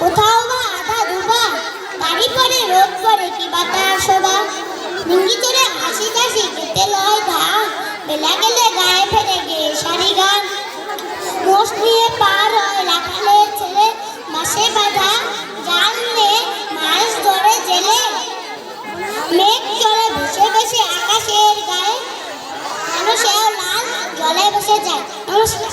কোথাও বা আধা ডুবা বাড়ি পরে রোদ পরে কি বাতার শোভা? নিঙ্গি চড়ে হাসি কাশি কেটে লয় ধান বেলা গেলে গায়ে ফেলে গে সারি গান। মোষ নিয়ে পার হয় রাখালের ছেলে, মাসে বাঁধা। জাল মাছ ধরে জেলে। মেঘ চলে ভেসে ভেসে আকাশের গায়ে। মানুষেও লাল জলে বসে যায়। নমস্কার।